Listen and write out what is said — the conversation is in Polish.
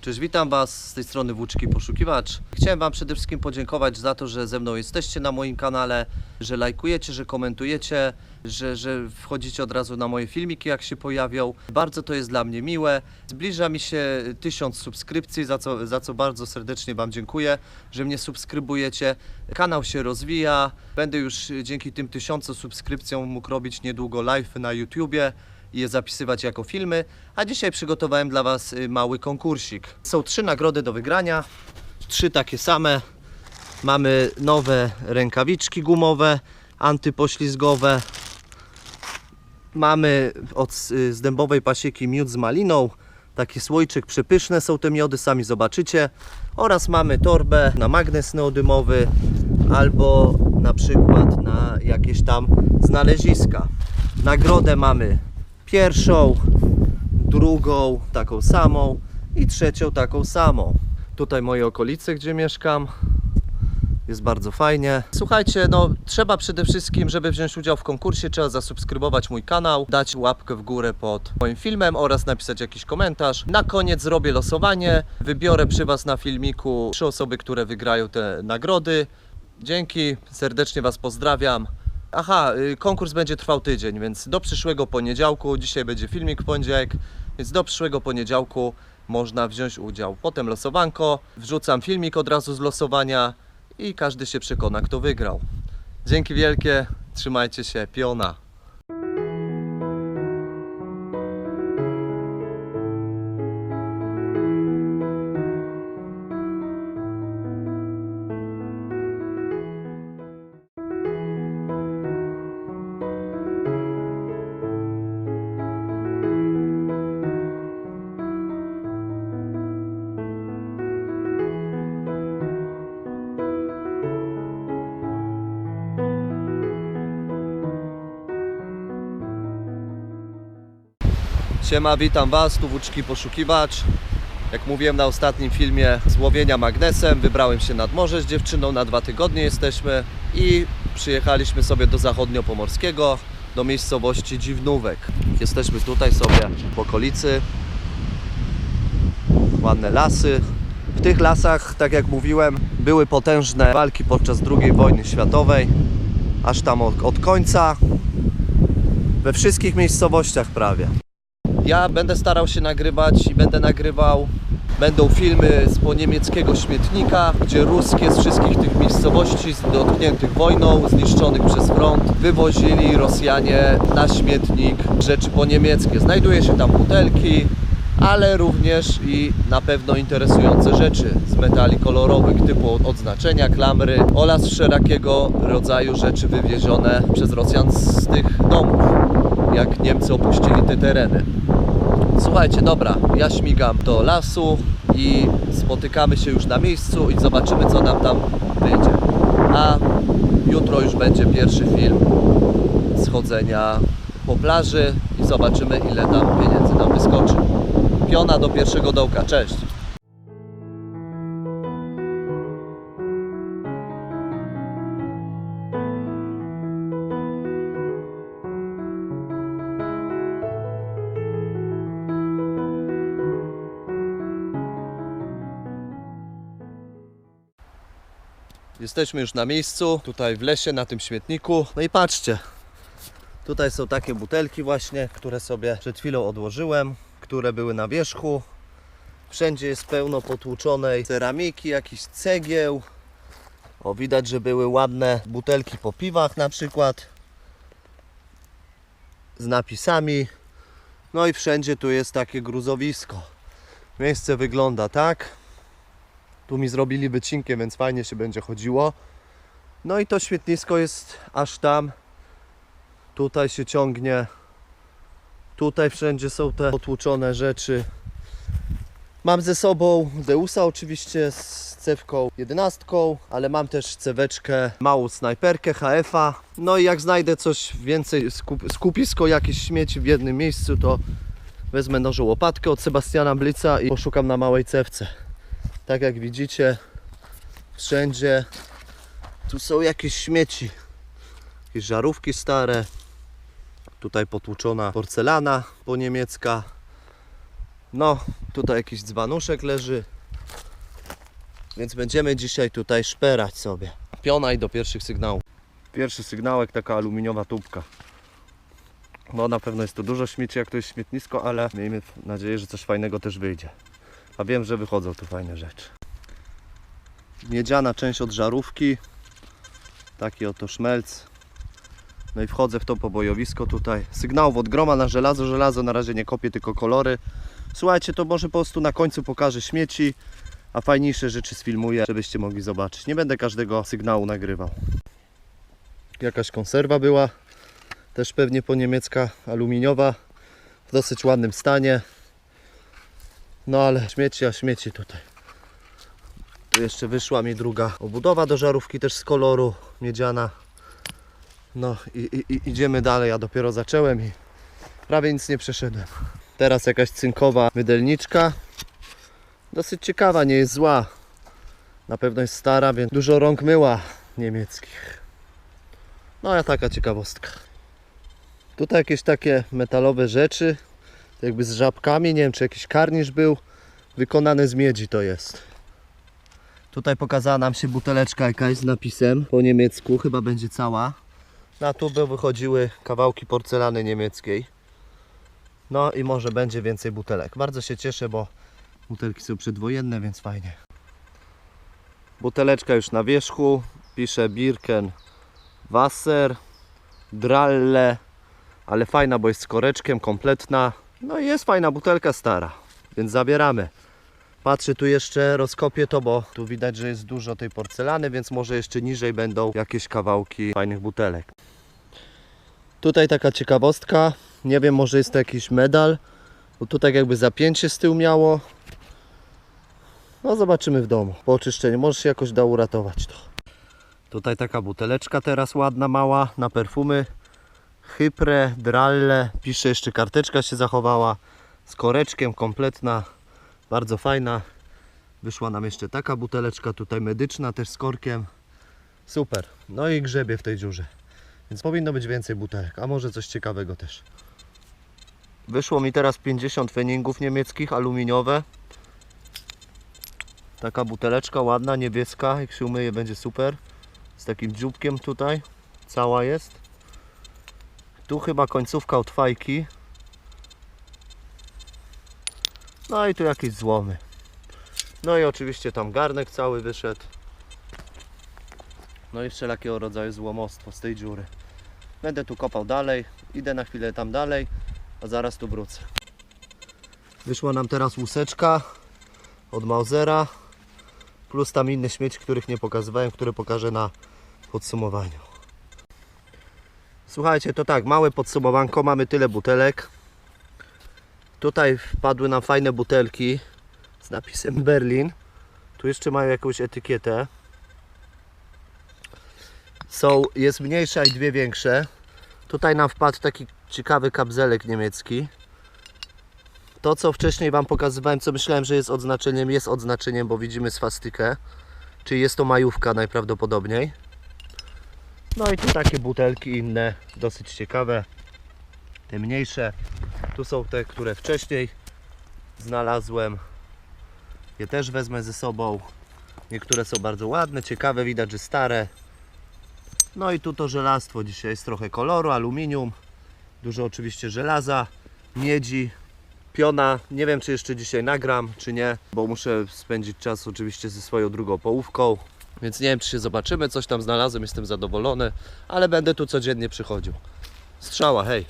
Cześć, witam Was z tej strony Włóczki Poszukiwacz. Chciałem Wam przede wszystkim podziękować za to, że ze mną jesteście na moim kanale, że lajkujecie, że komentujecie, że, że wchodzicie od razu na moje filmiki, jak się pojawią. Bardzo to jest dla mnie miłe. Zbliża mi się tysiąc subskrypcji, za co, za co bardzo serdecznie Wam dziękuję, że mnie subskrybujecie. Kanał się rozwija. Będę już dzięki tym tysiącom subskrypcjom mógł robić niedługo live na YouTubie i je zapisywać jako filmy. A dzisiaj przygotowałem dla Was y, mały konkursik. Są trzy nagrody do wygrania, trzy takie same. Mamy nowe rękawiczki gumowe, antypoślizgowe. Mamy od y, z dębowej pasieki miód z maliną. Taki słoiczyk przepyszne są te miody, sami zobaczycie. Oraz mamy torbę na magnes neodymowy albo na przykład na jakieś tam znaleziska. Nagrodę mamy pierwszą, drugą taką samą i trzecią taką samą. Tutaj moje okolice, gdzie mieszkam. Jest bardzo fajnie. Słuchajcie, no trzeba przede wszystkim, żeby wziąć udział w konkursie, trzeba zasubskrybować mój kanał, dać łapkę w górę pod moim filmem oraz napisać jakiś komentarz. Na koniec zrobię losowanie. Wybiorę przy Was na filmiku trzy osoby, które wygrają te nagrody. Dzięki, serdecznie Was pozdrawiam. Aha, y, konkurs będzie trwał tydzień, więc do przyszłego poniedziałku, dzisiaj będzie filmik w poniedziałek, więc do przyszłego poniedziałku można wziąć udział. Potem losowanko, wrzucam filmik od razu z losowania i każdy się przekona, kto wygrał. Dzięki wielkie, trzymajcie się, piona. Siema, witam Was, tu Włóczki Poszukiwacz. Jak mówiłem na ostatnim filmie z łowienia magnesem, wybrałem się nad morze z dziewczyną, na dwa tygodnie jesteśmy i przyjechaliśmy sobie do zachodniopomorskiego, do miejscowości Dziwnówek. Jesteśmy tutaj sobie w okolicy, ładne lasy. W tych lasach, tak jak mówiłem, były potężne walki podczas II wojny światowej, aż tam od końca, we wszystkich miejscowościach prawie. Ja będę starał się nagrywać i będę nagrywał. Będą filmy z po niemieckiego śmietnika, gdzie ruskie z wszystkich tych miejscowości dotkniętych wojną, zniszczonych przez front, wywozili Rosjanie na śmietnik rzeczy po niemieckie. Znajduje się tam butelki, ale również i na pewno interesujące rzeczy z metali kolorowych typu odznaczenia, klamry oraz wszelakiego rodzaju rzeczy wywiezione przez Rosjan z tych domów, jak Niemcy opuścili te tereny. Słuchajcie, dobra, ja śmigam do lasu i spotykamy się już na miejscu i zobaczymy co nam tam wyjdzie. A jutro już będzie pierwszy film schodzenia po plaży i zobaczymy ile tam pieniędzy nam wyskoczy. Piona do pierwszego dołka, cześć! Jesteśmy już na miejscu, tutaj w lesie, na tym śmietniku. No i patrzcie, tutaj są takie butelki właśnie, które sobie przed chwilą odłożyłem, które były na wierzchu. Wszędzie jest pełno potłuczonej ceramiki, jakichś cegieł. O, widać, że były ładne butelki po piwach na przykład. Z napisami. No i wszędzie tu jest takie gruzowisko. Miejsce wygląda tak. Tu mi zrobili wycinkę, więc fajnie się będzie chodziło. No i to świetnisko jest aż tam. Tutaj się ciągnie. Tutaj wszędzie są te potłuczone rzeczy. Mam ze sobą Deusa oczywiście z cewką 11, ale mam też ceweczkę, małą snajperkę HF-a. No i jak znajdę coś więcej, skup, skupisko jakieś śmieci w jednym miejscu, to wezmę nożą łopatkę od Sebastiana Blica i poszukam na małej cewce. Tak jak widzicie, wszędzie tu są jakieś śmieci. Jakieś żarówki stare. Tutaj potłuczona porcelana po niemiecka. No, tutaj jakiś dzbanuszek leży. Więc będziemy dzisiaj tutaj szperać sobie. Piona i do pierwszych sygnałów. Pierwszy sygnałek, taka aluminiowa tubka. No na pewno jest tu dużo śmieci, jak to jest śmietnisko, ale miejmy nadzieję, że coś fajnego też wyjdzie. A wiem, że wychodzą tu fajne rzeczy. Miedziana część od żarówki. Taki oto szmelc. No i wchodzę w to pobojowisko tutaj. Sygnałów od groma na żelazo. Żelazo na razie nie kopię, tylko kolory. Słuchajcie, to może po prostu na końcu pokażę śmieci, a fajniejsze rzeczy sfilmuję, żebyście mogli zobaczyć. Nie będę każdego sygnału nagrywał. Jakaś konserwa była, też pewnie po niemiecka, aluminiowa, w dosyć ładnym stanie. No ale śmieci, a śmieci tutaj. Tu jeszcze wyszła mi druga obudowa do żarówki, też z koloru miedziana. No i, i, idziemy dalej, ja dopiero zacząłem i prawie nic nie przeszedłem. Teraz jakaś cynkowa mydelniczka. Dosyć ciekawa, nie jest zła. Na pewno jest stara, więc dużo rąk myła niemieckich. No a taka ciekawostka. Tutaj jakieś takie metalowe rzeczy, jakby z żabkami, nie wiem czy jakiś karnisz był, wykonany z miedzi to jest. Tutaj pokazała nam się buteleczka jakaś z napisem po niemiecku, chyba będzie cała. Na tubę wychodziły kawałki porcelany niemieckiej. No i może będzie więcej butelek. Bardzo się cieszę, bo butelki są przedwojenne, więc fajnie. Buteleczka już na wierzchu. Pisze Birken Wasser, Dralle, ale fajna, bo jest z koreczkiem, kompletna. No i jest fajna butelka stara, więc zabieramy. Patrzę tu jeszcze, rozkopię to, bo tu widać, że jest dużo tej porcelany, więc może jeszcze niżej będą jakieś kawałki fajnych butelek. Tutaj taka ciekawostka, nie wiem, może jest to jakiś medal, bo tu tak jakby zapięcie z tyłu miało. No zobaczymy w domu, po oczyszczeniu, może się jakoś da uratować to. Tutaj taka buteleczka teraz ładna, mała, na perfumy. Hypre, Dralle, pisze jeszcze karteczka się zachowała. Z koreczkiem, kompletna, bardzo fajna. Wyszła nam jeszcze taka buteleczka tutaj medyczna, też z korkiem. Super. No i grzebie w tej dziurze. Więc powinno być więcej butelek, a może coś ciekawego też. Wyszło mi teraz 50 feningów niemieckich, aluminiowe. Taka buteleczka ładna, niebieska, jak się umyje będzie super. Z takim dzióbkiem tutaj, cała jest. Tu chyba końcówka od fajki. No i tu jakieś złomy. No i oczywiście tam garnek cały wyszedł. No i wszelakiego rodzaju złomostwo z tej dziury. Będę tu kopał dalej, idę na chwilę tam dalej, a zaraz tu wrócę. Wyszła nam teraz łuseczka od Mausera, plus tam inne śmieci, których nie pokazywałem, które pokażę na podsumowaniu. Słuchajcie, to tak, małe podsumowanko, mamy tyle butelek. Tutaj wpadły nam fajne butelki z napisem Berlin. Tu jeszcze mają jakąś etykietę. Są, jest mniejsza i dwie większe. Tutaj nam wpadł taki ciekawy kabzelek niemiecki. To co wcześniej Wam pokazywałem, co myślałem, że jest odznaczeniem, jest odznaczeniem, bo widzimy swastykę. Czyli jest to majówka najprawdopodobniej. No i tu takie butelki inne, dosyć ciekawe. Te mniejsze. Tu są te, które wcześniej znalazłem. Je też wezmę ze sobą. Niektóre są bardzo ładne, ciekawe, widać, że stare. No i tu to żelastwo. Dzisiaj jest trochę koloru, aluminium. Dużo oczywiście żelaza, miedzi, piona. Nie wiem, czy jeszcze dzisiaj nagram, czy nie, bo muszę spędzić czas oczywiście ze swoją drugą połówką. Więc nie wiem, czy się zobaczymy. Coś tam znalazłem, jestem zadowolony, ale będę tu codziennie przychodził. Strzała, hej.